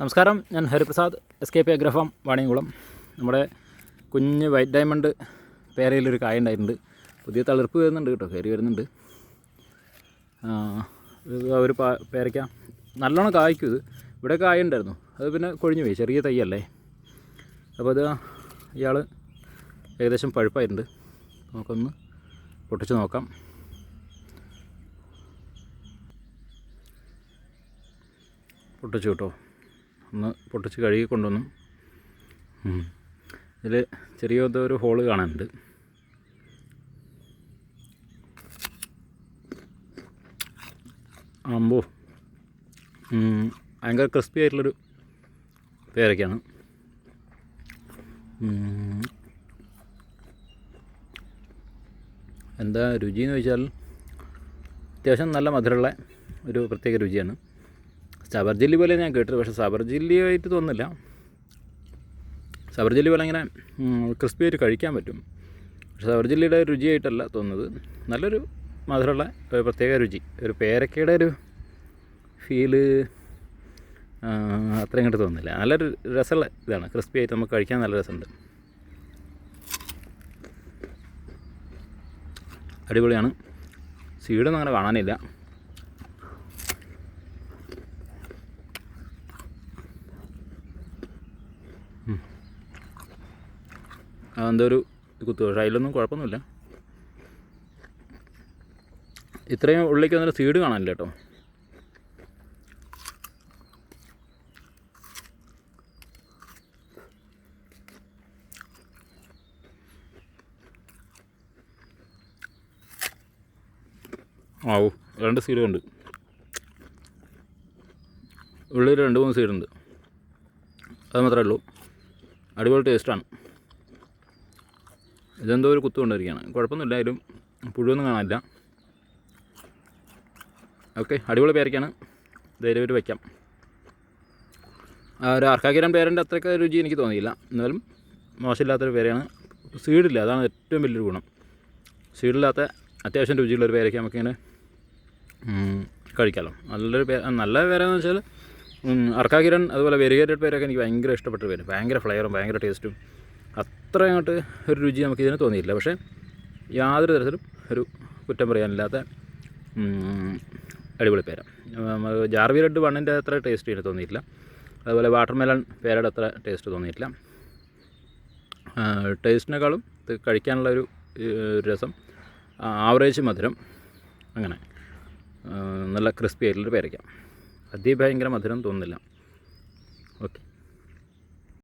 നമസ്കാരം ഞാൻ Hariprasad S K P agro farm Vaniyamkulam. നമ്മുടെ കുഞ്ഞ് വൈറ്റ് ഡയമണ്ട് പേരയിലൊരു കായ ഉണ്ടായിട്ടുണ്ട്. പുതിയ തളിർപ്പ് വരുന്നുണ്ട് കേട്ടോ കയറി വരുന്നുണ്ട്. ഒരു പേരയ്ക്ക. നല്ലോണം കായ്ക്കും ഇത്. ഇവിടെ കായ ഉണ്ടായിരുന്നു. അത് പിന്നെ കൊഴിഞ്ഞു പോയി ചെറിയ തൈയല്ലേ. അപ്പോൾ അത് ഇയാൾ ഏകദേശം പഴുപ്പായിട്ടുണ്ട്. നമുക്കൊന്ന് പൊട്ടിച്ച് നോക്കാം. പൊട്ടിച്ചു കേട്ടോ. ഒന്ന് പൊട്ടിച്ച് കഴുകി ഇതിൽ ചെറിയ ഒരു ഹോൾ കാണാനുണ്ട്. ആമ്പോ ഭയങ്കര ക്രിസ്പി ആയിട്ടുള്ളൊരു പേരൊക്കെയാണ്. എന്താ രുചി എന്ന് ചോദിച്ചാൽ അത്യാവശ്യം നല്ല മധുരമുള്ള ഒരു പ്രത്യേക രുചിയാണ്. സബർ ജില്ലി പോലെ ഞാൻ കേട്ടത് പക്ഷേ സബർ ജില്ലി ആയിട്ട് തോന്നുന്നില്ല. സബർ ജില്ലി പോലെ ഇങ്ങനെ ക്രിസ്പി ആയിട്ട് കഴിക്കാൻ പറ്റും. പക്ഷേ സബർ ജില്ലിയുടെ രുചിയായിട്ടല്ല തോന്നുന്നത്. നല്ലൊരു മധുരമുള്ള ഒരു പ്രത്യേക രുചി. ഒരു പേരക്കയുടെ ഒരു ഫീൽ അത്ര ഇങ്ങോട്ട് തോന്നുന്നില്ല. നല്ലൊരു രസമുള്ള ഇതാണ്. ക്രിസ്പി ആയിട്ട് നമുക്ക് കഴിക്കാൻ നല്ല രസമുണ്ട്. അടിപൊളിയാണ്. സീഡൊന്നും അങ്ങനെ കാണാനില്ല. എന്തോ ഒരു കുത്തു അതിലൊന്നും കുഴപ്പമൊന്നുമില്ല. ഇത്രയും ഉള്ളിലേക്ക് വന്നിട്ട് സീഡ് കാണാനില്ല കേട്ടോ. ആവൂ രണ്ട് സീഡുണ്ട് ഉള്ളിൽ രണ്ട് മൂന്ന് സീഡുണ്ട്. അത് മാത്രമേ ഉള്ളൂ. അടിപൊളി ടേസ്റ്റാണ്. ഇതെന്തോ ഒരു കുത്തു കൊണ്ടിരിക്കുകയാണ്. കുഴപ്പമൊന്നുമില്ല അതിലും പുഴുവൊന്നും കാണാനില്ല. ഓക്കെ അടിപൊളി പേരയ്ക്കാണ്. ധൈര്യമായിട്ട് വയ്ക്കാം. ഒരു അർക്കാക്കിരാൻ പേരന്റെ അത്രയ്ക്ക് രുചി എനിക്ക് തോന്നിയില്ല. എന്നാലും മോശമില്ലാത്തൊരു പേരയാണ്. സീഡില്ല അതാണ് ഏറ്റവും വലിയൊരു ഗുണം. സീഡില്ലാത്ത അത്യാവശ്യം രുചിയുള്ളൊരു പേരയ്ക്ക് നമുക്കിങ്ങനെ കഴിക്കാമല്ലോ നല്ലൊരു പേ നല്ല പേരെന്ന് വെച്ചാൽ അർക്കാക്കിരൻ അതുപോലെ വെരിഗേറ്റഡ് പേരൊക്കെ എനിക്ക് ഭയങ്കര ഇഷ്ടപ്പെട്ട പേര്. ഭയങ്കര ഫ്ലേവറും ഭയങ്കര ടേസ്റ്റും. അത്ര അങ്ങോട്ട് ഒരു രുചി നമുക്ക് ഇതിന് തോന്നിയില്ല പക്ഷേ യാതൊരു തരത്തിലും ഒരു കുറ്റം പറയാനില്ലാത്ത അടിപൊളി പേര. ജാർവി റെഡ് വണ്ണിന്റെ അത്ര ടേസ്റ്റ് ഇതിന് തോന്നിയിട്ടില്ല. അതുപോലെ വാട്ടർമെലൺ പേരയുടെ അത്ര ടേസ്റ്റ് തോന്നിയിട്ടില്ല. ടേസ്റ്റിനേക്കാളും ഇത് കഴിക്കാനുള്ള ഒരു രസം ആവറേജ് മധുരം അങ്ങനെ നല്ല ക്രിസ്പി ആയിട്ടുള്ളൊരു പേരയ്ക്ക. അതിഭയങ്കര മധുരം തോന്നുന്നില്ല. ഓക്കെ